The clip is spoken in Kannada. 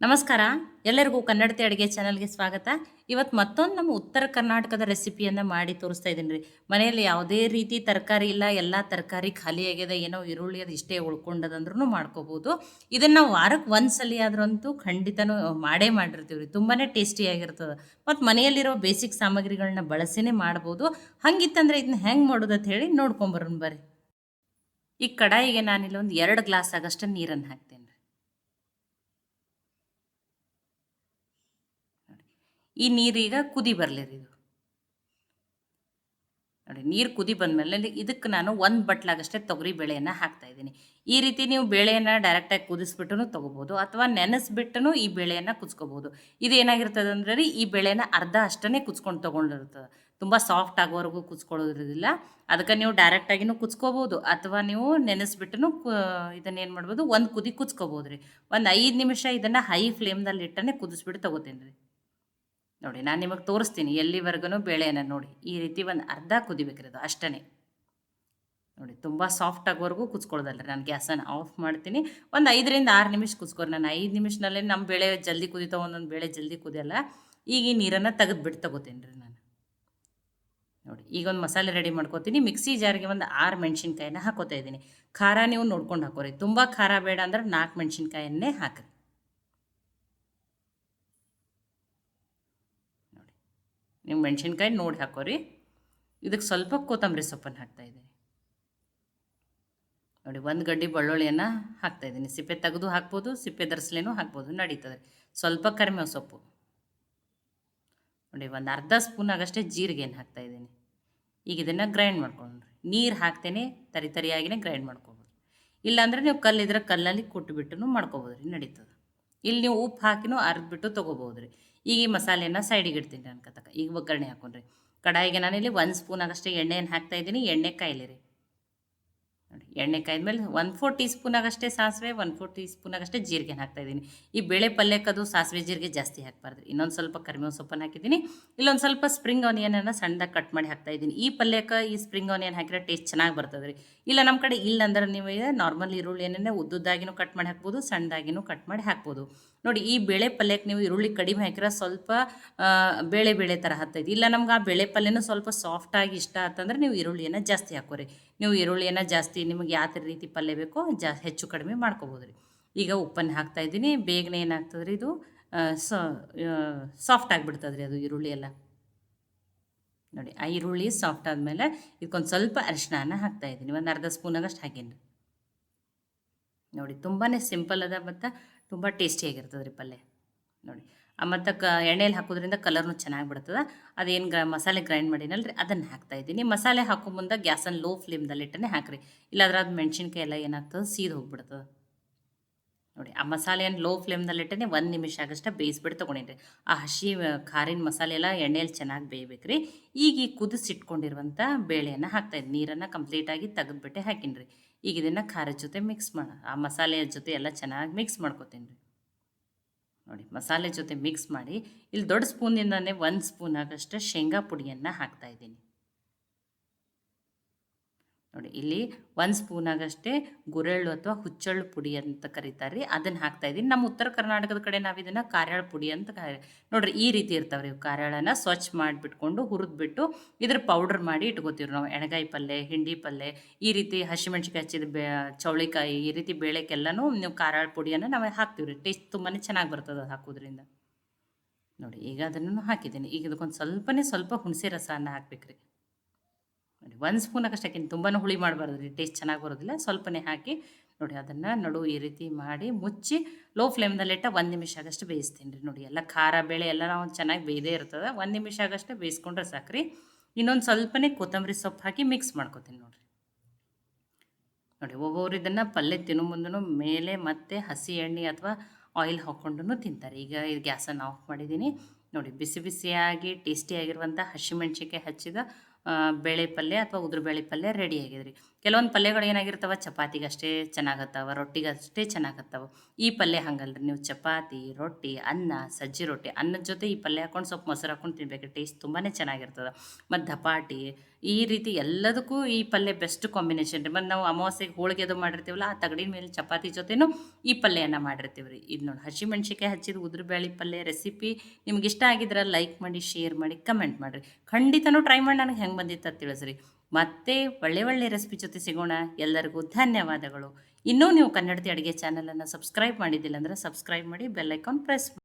ನಮಸ್ಕಾರ. ಎಲ್ಲರಿಗೂ ಕನ್ನಡತಿ ಅಡುಗೆ ಚಾನಲ್ಗೆ ಸ್ವಾಗತ. ಇವತ್ತು ಮತ್ತೊಂದು ನಮ್ಮ ಉತ್ತರ ಕರ್ನಾಟಕದ ರೆಸಿಪಿಯನ್ನು ಮಾಡಿ ತೋರಿಸ್ತಾ ಇದ್ದೀನಿ ರೀ. ಮನೆಯಲ್ಲಿ ಯಾವುದೇ ರೀತಿ ತರಕಾರಿ ಇಲ್ಲ, ಎಲ್ಲ ತರಕಾರಿ ಖಾಲಿ ಏನೋ ಈರುಳ್ಳಿ ಅದು ಇಷ್ಟೇ ಉಳ್ಕೊಂಡದಂದ್ರೂ ಮಾಡ್ಕೋಬೋದು. ಇದನ್ನು ನಾವು ವಾರಕ್ಕೆ ಒಂದು ಸಲ ಆದ್ರಂತೂ ಖಂಡಿತನೂ ಮಾಡೇ ಮಾಡಿರ್ತೀವಿ ರೀ. ತುಂಬಾ ಟೇಸ್ಟಿಯಾಗಿರ್ತದೆ ಮತ್ತು ಮನೆಯಲ್ಲಿರೋ ಬೇಸಿಕ್ ಸಾಮಗ್ರಿಗಳನ್ನ ಬಳಸಿನೇ ಮಾಡ್ಬೋದು. ಹಂಗಿತ್ತಂದ್ರೆ ಇದನ್ನ ಹೆಂಗೆ ಮಾಡೋದು ಅಂತ ಹೇಳಿ ನೋಡ್ಕೊಂಬರೋಣ ಬರ್ರಿ. ಈ ಕಡಾಯಿಗೆ ನಾನಿಲ್ಲೊಂದು ಎರಡು ಗ್ಲಾಸ್ ಆಗಷ್ಟು ನೀರನ್ನು ಹಾಕ್ತೇನೆ ರೀ ಈ ನೀರೀಗ ಕುದಿ ಬರಲಿ ರೀ ಇದು. ನೋಡಿ, ನೀರು ಕುದಿ ಬಂದಮೇಲೆ ಇದಕ್ಕೆ ನಾನು ಒಂದು ಬಟ್ಲಾಗಷ್ಟೇ ತೊಗರಿ ಬೇಳೆಯನ್ನು ಹಾಕ್ತಾ ಇದ್ದೀನಿ. ಈ ರೀತಿ ನೀವು ಬೇಳೆಯನ್ನು ಡೈರೆಕ್ಟಾಗಿ ಕುದಿಸ್ಬಿಟ್ಟು ತೊಗೋಬೋದು ಅಥವಾ ನೆನೆಸ್ಬಿಟ್ಟು ಈ ಬೇಳೆಯನ್ನು ಕುಚ್ಕೋಬೋದು ಇದು ಏನಾಗಿರ್ತದೆ ಅಂದರೆ ರೀ, ಈ ಬೇಳೆನ ಅರ್ಧ ಅಷ್ಟನ್ನೇ ಕುಚ್ಕೊಂಡು ತೊಗೊಂಡಿರ್ತದೆ ತುಂಬ ಸಾಫ್ಟ್ ಆಗೋವರೆಗೂ ಕುಚ್ಕೊಳ್ಳೋದಿರೋದಿಲ್ಲ ಅದಕ್ಕೆ ನೀವು ಡೈರೆಕ್ಟಾಗಿನೂ ಕುಚ್ಕೋಬೋದು ಅಥವಾ ನೀವು ನೆನೆಸ್ಬಿಟ್ಟು ಇದನ್ನ ಏನು ಮಾಡ್ಬೋದು, ಒಂದು ಕುದಿ ಕುಚ್ಕೋಬೋದು ರೀ ಒಂದು ಐದು ನಿಮಿಷ ಇದನ್ನು ಹೈ ಫ್ಲೇಮ್ದಲ್ಲಿ ಇಟ್ಟನೆ ಕುದಿಸ್ಬಿಟ್ಟು ತೊಗೋತೀನಿ ರೀ. ನೋಡಿ, ನಾನು ನಿಮಗೆ ತೋರಿಸ್ತೀನಿ ಎಲ್ಲಿವರೆಗೂ ಬೇಳೆನ ನೋಡಿ. ಈ ರೀತಿ ಒಂದು ಅರ್ಧ ಕುದಿಬೇಕಿರೋದು ಅಷ್ಟೇ ನೋಡಿ, ತುಂಬ ಸಾಫ್ಟ್ ಆಗೋವರೆಗೂ ರೀ ನಾನು ಗ್ಯಾಸನ್ನು ಆಫ್ ಮಾಡ್ತೀನಿ. ಒಂದು ಐದರಿಂದ ಆರು ನಿಮಿಷ ಕುಚ್ಕೋರಿ ನಾನು ಐದು ನಿಮಿಷನಲ್ಲೇ ನಮ್ಮ ಬೇಳೆ ಜಲ್ದಿ ಕುದಿತಾವ ಒಂದೊಂದು ಬೇಳೆ ಜಲ್ದಿ ಕುದಿಯಲ್ಲ, ಈಗ ಈ ನೀರನ್ನು ತೆಗೆದ್ಬಿಟ್ಟು ತಗೋತೀನಿ ರೀ ನಾನು. ನೋಡಿ, ಈಗ ಒಂದು ಮಸಾಲೆ ರೆಡಿ ಮಾಡ್ಕೋತೀನಿ. ಮಿಕ್ಸಿ ಜಾರಿಗೆ ಒಂದು ಆರು ಮೆಣಸಿನ್ಕಾಯಿನ ಹಾಕೋತಾ ಇದ್ದೀನಿ. ಖಾರ ನೀವು ನೋಡ್ಕೊಂಡು ಹಾಕೋರಿ. ತುಂಬ ಖಾರ ಬೇಡ ಅಂದ್ರೆ ನಾಲ್ಕು ಮೆಣಸಿನ್ಕಾಯನ್ನೇ ಹಾಕಿರಿ ನೋಡಿ ನೀವು ಮೆಣಸಿನ್ಕಾಯಿ ನೋಡಿ ಹಾಕೋರಿ. ಇದಕ್ಕೆ ಸ್ವಲ್ಪ ಕೊತ್ತಂಬರಿ ಸೊಪ್ಪನ್ನು ಹಾಕ್ತಾಯಿದ್ದೀನಿ ನೋಡಿ, ಒಂದು ಗಡ್ಡಿ ಬೆಳ್ಳುಳ್ಳಿಯನ್ನು ಹಾಕ್ತಾಯಿದ್ದೀನಿ ಸಿಪ್ಪೆ ತೆಗೆದು ಹಾಕ್ಬೋದು, ಸಿಪ್ಪೆ ಧರಿಸ್ಲೇನು ಹಾಕ್ಬೋದು, ನಡೀತದೆ. ಸ್ವಲ್ಪ ಕರಿಮೆ ಸೊಪ್ಪು. ನೋಡಿ, ಒಂದು ಅರ್ಧ ಸ್ಪೂನ್ ಆಗಷ್ಟೇ ಜೀರಿಗೆಯನ್ನು ಹಾಕ್ತಾಯಿದ್ದೀನಿ ಈಗ ಇದನ್ನು ಗ್ರೈಂಡ್ ಮಾಡ್ಕೊಂಡ್ರಿ ನೀರು ಹಾಕ್ತೇನೆ, ತರಿ ತರಿಯಾಗಿನೇ ಗ್ರೈಂಡ್ ಮಾಡ್ಕೊಬೋದು. ಇಲ್ಲಾಂದರೆ ನೀವು ಕಲ್ಲಿದ್ರೆ ಕಲ್ಲಲ್ಲಿ ಕೊಟ್ಟುಬಿಟ್ಟು ಮಾಡ್ಕೊಬೋದು ರೀ ನಡೀತದೆ. ಇಲ್ಲಿ ನೀವು ಉಪ್ಪು ಹಾಕಿನೂ ಅರ್ದ್ಬಿಟ್ಟು ತೊಗೋಬೋದು ರೀ ಈಗ ಈ ಮಸಾಲೆಯನ್ನು ಸೈಡಿಗೆ ಇಡ್ತೀನಿ ಅನ್ಕತಕ್ಕ ಈಗ ಒಗ್ಗರಣೆ ಹಾಕೊಂಡ್ರಿ. ಕಡಾಯಿಗೆ ನಾನಿಲ್ಲಿ ಒಂದು ಸ್ಪೂನ್ ಆಗಷ್ಟೇ ಎಣ್ಣೆಯನ್ನು ಹಾಕ್ತಾಯಿದ್ದೀನಿ ಎಣ್ಣೆ ಕಾಯಿಲಿ ರೀ ಎಣ್ಣೆ ಕಾಯ್ದ್ಮೇಲೆ ಒನ್ ಫೋರ್ ಟೀ ಸ್ಪೂನಾಗಷ್ಟೇ ಸಾಸಿವೆ ಒನ್ ಫೋರ್ ಟೀ ಸ್ಪೂನಾಗಷ್ಟೇ ಜೀರಿಗೆ ಹಾಕ್ತಾಯಿದ್ದೀನಿ ಈ ಬೇಳೆ ಪಲ್ಯಕ್ಕದು ಸಾಸಿವೆ ಜೀರಿಗೆ ಜಾಸ್ತಿ ಹಾಕಬಾರ್ದು. ಇನ್ನೊಂದು ಸ್ವಲ್ಪ ಕರಿಮೆ ಸೊಪ್ಪನ್ನು ಹಾಕಿದ್ದೀನಿ. ಇಲ್ಲೊಂದು ಸ್ವಲ್ಪ ಸ್ಪ್ರಿಂಗ್ ಆನಿಯನನ್ನು ಸಣ್ಣದಾಗಿ ಕಟ್ ಮಾಡಿ ಹಾಕ್ತಾಯಿದ್ದೀನಿ ಈ ಪಲ್ಯಕ್ಕೆ ಈ ಸ್ಪ್ರಿಂಗ್ ಆನಿಯನ್ ಹಾಕಿದ್ರೆ ಟೇಸ್ಟ್ ಚೆನ್ನಾಗಿ ಬರ್ತದೆ ರೀ ಇಲ್ಲ ನಮ್ಮ ಕಡೆ ಇಲ್ಲ ಅಂದ್ರೆ ನೀವು ನಾರ್ಮಲ್ ಈರುಳ್ಳಿಯನ್ನೇ ಉದ್ದುದ್ದಾಗಿನೂ ಕಟ್ ಮಾಡಿ ಹಾಕ್ಬೋದು, ಸಣ್ಣದಾಗಿನೂ ಕಟ್ ಮಾಡಿ ಹಾಕ್ಬೋದು. ನೋಡಿ, ಈ ಬೇಳೆ ಪಲ್ಯಕ್ಕೆ ನೀವು ಈರುಳ್ಳಿ ಕಡಿಮೆ ಹಾಕಿದ್ರೆ ಸ್ವಲ್ಪ ಬೇಳೆ ಬೇಳೆ ಥರ ಹತ್ತೈತಿ ಇಲ್ಲ ನಮ್ಗೆ ಆ ಬೇಳೆ ಪಲ್ಯನೂ ಸ್ವಲ್ಪ ಸಾಫ್ಟಾಗಿ ಇಷ್ಟ ಆತಂದ್ರೆ ನೀವು ಈರುಳ್ಳಿಯನ್ನು ಜಾಸ್ತಿ ಹಾಕೋರಿ ನೀವು ಈರುಳ್ಳಿಯನ್ನು ಜಾಸ್ತಿ ನಿಮಗೆ ಯಾವ ರೀತಿ ಪಲ್ಯ ಬೇಕೋ ಜಾ ಹೆಚ್ಚು ಕಡಿಮೆ ಮಾಡ್ಕೋಬೋದು ರೀ. ಈಗ ಉಪ್ಪನ್ನು ಹಾಕ್ತಾಯಿದ್ದೀನಿ ಬೇಗನೆ ಏನಾಗ್ತದೆ ರೀ ಇದು ಸಾಫ್ಟ್ ಆಗಿಬಿಡ್ತದೆ ರೀ ಅದು ಈರುಳ್ಳಿ ಎಲ್ಲ. ನೋಡಿ, ಆ ಈರುಳ್ಳಿ ಸಾಫ್ಟ್ ಆದಮೇಲೆ ಇದಕ್ಕೊಂದು ಸ್ವಲ್ಪ ಅರಿಶಿನ ಹಾಕ್ತಾಯಿದ್ದೀನಿ ಒಂದು ಅರ್ಧ ಸ್ಪೂನಾಗಷ್ಟು ಹಾಕೀನಿ ನೋಡಿ ತುಂಬಾ ಸಿಂಪಲ್ ಅದ ಮತ್ತು ತುಂಬ ಟೇಸ್ಟಿಯಾಗಿರ್ತದೆ ರೀ ಪಲ್ಯ. ನೋಡಿ ಮತ್ತು ಕ ಎಣ್ಣೆಯಲ್ಲಿ ಹಾಕೋದ್ರಿಂದ ಕಲರ್ನು ಚೆನ್ನಾಗಿ ಬಿಡ್ತದೆ. ಅದೇನು ಗ್ರ ಮಸಾಲೆ ಗ್ರೈಂಡ್ ಮಾಡಿನಲ್ಲ ರೀ ಅದನ್ನು ಹಾಕ್ತಾಯಿದ್ದೀನಿ ಮಸಾಲೆ ಹಾಕೋ ಮುಂದೆ ಗ್ಯಾಸನ್ನು ಲೋ ಫ್ಲೇಮ್ದಲ್ಲಿ ಇಟ್ಟನೆ ಹಾಕಿರಿ. ಇಲ್ಲಾಂದ್ರೆ ಅದು ಮೆಣಸಿನ್ಕಾಯಿ ಎಲ್ಲ ಏನಾಗ್ತದೆ? ಸೀದು ಹೋಗ್ಬಿಡ್ತದೆ. ನೋಡಿ, ಆ ಮಸಾಲೆಯನ್ನು ಲೋ ಫ್ಲೇಮ್ದಲ್ಲಿ ಇಟ್ಟನೆ ಒಂದು ನಿಮಿಷ ಆಗಷ್ಟೇ ಬೇಯಿಸ್ಬಿಟ್ಟು ತೊಗೊಂಡಿರಿ ಆ ಹಸಿ ಖಾರಿನ ಮಸಾಲೆ ಎಲ್ಲ ಎಣ್ಣೆಯಲ್ಲಿ ಚೆನ್ನಾಗಿ ಬೇಯಬೇಕು ರೀ ಈಗ ಈ ಕುದಿಸಿಟ್ಕೊಂಡಿರುವಂಥ ಬೇಳೆಯನ್ನು ಹಾಕ್ತಾಯಿದ್ದೆ ನೀರನ್ನು ಕಂಪ್ಲೀಟಾಗಿ ತೆಗೆದ್ಬಿಟ್ಟೆ ಹಾಕಿನಿ ರೀ ಈಗ ಇದನ್ನು ಖಾರದ ಜೊತೆ ಮಿಕ್ಸ್ ಮಾಡ ಆ ಮಸಾಲೆಯ ಜೊತೆ ಎಲ್ಲ ಚೆನ್ನಾಗಿ ಮಿಕ್ಸ್ ಮಾಡ್ಕೊತೀನಿ ರೀ ನೋಡಿ ಮಸಾಲೆ ಜೊತೆ ಮಿಕ್ಸ್ ಮಾಡಿ ಇಲ್ಲಿ ದೊಡ್ಡ ಸ್ಪೂನಿಂದನೇ ಒಂದು ಸ್ಪೂನ್ ಆಗಷ್ಟು ಶೇಂಗಾ ಪುಡಿಯನ್ನು ಹಾಕ್ತಾಯಿದ್ದೀನಿ ನೋಡಿ, ಇಲ್ಲಿ ಒಂದು ಸ್ಪೂನ್ ಆಗಷ್ಟೇ ಗುರೆಳ್ಳು ಅಥವಾ ಹುಚ್ಚಳ್ಳು ಪುಡಿ ಅಂತ ಕರೀತಾರೆ ರೀ. ಅದನ್ನು ಹಾಕ್ತಾಯಿದ್ದೀನಿ ನಮ್ಮ ಉತ್ತರ ಕರ್ನಾಟಕದ ಕಡೆ ನಾವು ಇದನ್ನು ಕಾರ್ಯಾಳ ಪುಡಿ ಅಂತ ಕರಿ, ನೋಡಿರಿ, ಈ ರೀತಿ ಇರ್ತಾವೆ ರೀ ಕಾರ್ಯಾಳನ ಸ್ವಚ್ಛ ಮಾಡಿಬಿಟ್ಕೊಂಡು ಹುರಿದ್ಬಿಟ್ಟು ಇದ್ರ ಪೌಡರ್ ಮಾಡಿ ಇಟ್ಕೋತೀವಿ ನಾವು. ಎಣಗಾಯಿ ಪಲ್ಯ ಹಿಂಡಿ ಪಲ್ಯ ಈ ರೀತಿ ಹಸಿಮೆಣ್ಸಿಕಾಯಿ ಹಚ್ಚಿದ ಬೇ, ಚೌಳಿಕಾಯಿ, ಈ ರೀತಿ ಬೇಳೆಗೆಲ್ಲನೂ ನೀವು ಕಾರ್ಯಾಳ ಪುಡಿಯನ್ನು ನಾವು ಹಾಕ್ತೀವಿ ರೀ ಟೇಸ್ಟ್ ತುಂಬಾ ಚೆನ್ನಾಗಿ ಬರ್ತದೆ ಅದು ಹಾಕೋದ್ರಿಂದ. ನೋಡಿ, ಈಗ ಅದನ್ನು ಹಾಕಿದ್ದೀನಿ. ಈಗ ಇದಕ್ಕೊಂದು ಸ್ವಲ್ಪನೇ ಸ್ವಲ್ಪ ಹುಣಸೆ ರಸನ ಹಾಕ್ಬೇಕು ರೀ ನೋಡಿ ಒಂದು ಸ್ಪೂನ್ ಅಷ್ಟಕ್ಕಿಂತ ತುಂಬಾ ಹುಳಿ ಮಾಡಬಾರ್ದು. ರೀ ಟೇಸ್ಟ್ ಚೆನ್ನಾಗಿ ಬರೋದಿಲ್ಲ. ಸ್ವಲ್ಪನೇ ಹಾಕಿ ನೋಡಿ, ಅದನ್ನು ನಡು ಈ ರೀತಿ ಮಾಡಿ ಮುಚ್ಚಿ ಲೋ ಫ್ಲೇಮ್ದಲ್ಲಿಟ್ಟ ಒಂದು ನಿಮಿಷ ಆಗಷ್ಟು ಬೇಯಿಸ್ತೀನಿ ರೀ ನೋಡಿ. ಎಲ್ಲ ಖಾರ ಬೇಳೆ ಎಲ್ಲ ನಾವು ಚೆನ್ನಾಗಿ ಬೇಯದೇ ಇರ್ತದೆ. ಒಂದು ನಿಮಿಷ ಆಗಷ್ಟು ಬೇಯಿಸ್ಕೊಂಡ್ರೆ ಸಾಕ್ರಿ. ಇನ್ನೊಂದು ಸ್ವಲ್ಪನೇ ಕೊತ್ತಂಬರಿ ಸೊಪ್ಪು ಹಾಕಿ ಮಿಕ್ಸ್ ಮಾಡ್ಕೊತೀನಿ ನೋಡಿರಿ. ನೋಡಿ, ಒಬ್ಬೊಬ್ರು ಇದನ್ನು ಪಲ್ಯ ತಿನ್ನೋ ಮುಂದೂ ಮೇಲೆ ಮತ್ತೆ ಹಸಿ ಎಣ್ಣೆ ಅಥವಾ ಆಯಿಲ್ ಹಾಕ್ಕೊಂಡು ತಿಂತಾರೆ. ಈಗ ಇದು ಗ್ಯಾಸನ್ನು ಆಫ್ ಮಾಡಿದ್ದೀನಿ. ನೋಡಿ, ಬಿಸಿ ಬಿಸಿಯಾಗಿ ಟೇಸ್ಟಿಯಾಗಿರುವಂಥ ಹಸಿಮೆಣ್ಸಿಕಾಯಿ ಹಚ್ಚಿದ ಬೇಳೆ ಪಲ್ಯ ಅಥವಾ ಉದ್ರ ಬೇಳೆ ಪಲ್ಯ ರೆಡಿ ಆಗಿದೆ ಕೆಲವೊಂದು ಪಲ್ಯಗಳು ಏನಾಗಿರ್ತಾವೆ? ಚಪಾತಿಗೆ ಅಷ್ಟೇ ಚೆನ್ನಾಗತ್ತವ ರೊಟ್ಟಿಗೆ ಅಷ್ಟೇ ಚೆನ್ನಾಗತ್ತವ. ಈ ಪಲ್ಯ ಹಂಗಲ್ರಿ. ನೀವು ಚಪಾತಿ, ರೊಟ್ಟಿ, ಅನ್ನ, ಸಜ್ಜಿ ರೊಟ್ಟಿ, ಅನ್ನದ ಜೊತೆ ಈ ಪಲ್ಯ ಹಾಕೊಂಡು ಸ್ವಲ್ಪ ಮೊಸರು ಹಾಕೊಂಡು ತಿನ್ಬೇಕು ಟೇಸ್ಟ್ ತುಂಬಾ ಚೆನ್ನಾಗಿರ್ತದೆ. ಮತ್ತು ದಪಾಟಿ ಈ ರೀತಿ ಎಲ್ಲದಕ್ಕೂ ಈ ಪಲ್ಯ ಬೆಸ್ಟ್ ಕಾಂಬಿನೇಷನ್ ರೀ. ಮತ್ತು ನಾವು ಅಮಾವಾಸ್ಯೆಗೆ ಹೋಳಿಗೆ ಅದು ಮಾಡಿರ್ತೀವಲ್ಲ, ಆ ತಗಡಿನ ಮೇಲೆ ಚಪಾತಿ ಜೊತೆನೂ ಈ ಪಲ್ಯನ ಮಾಡಿರ್ತೀವಿ ರೀ ಇದು ನೋಡಿ ಹಸಿ ಮೆಣ್ಸಿಕಾಯಿ ಹಚ್ಚಿದ ಉದ್ರಬೇಳೆ ಪಲ್ಯ ರೆಸಿಪಿ ನಿಮ್ಗೆ ಇಷ್ಟ ಆಗಿದ್ರೆ ಲೈಕ್ ಮಾಡಿ ಶೇರ್ ಮಾಡಿ ಕಮೆಂಟ್ ಮಾಡಿರಿ. ಖಂಡಿತನೂ ಟ್ರೈ ಮಾಡಿ, ನನಗೆ ಹೆಂಗೆ ಬಂದಿತ್ತು ಅಂತ ತಿಳಿಸ್ರಿ. ಮತ್ತೆ ಒಳ್ಳೆ ಒಳ್ಳೆ ರೆಸಿಪಿ ಜೊತೆ ಸಿಗೋಣ. ಎಲ್ಲರಿಗೂ ಧನ್ಯವಾದಗಳು. ಇನ್ನೂ ನೀವು ಕನ್ನಡತಿ ಅಡುಗೆ ಚಾನಲನ್ನು ಸಬ್ಸ್ಕ್ರೈಬ್ ಮಾಡಿದ್ದಿಲ್ಲ ಅಂದರೆ ಸಬ್ಸ್ಕ್ರೈಬ್ ಮಾಡಿ ಬೆಲ್ಲೈಕಾನ್ ಪ್ರೆಸ್ ಪ್ರೆಸ್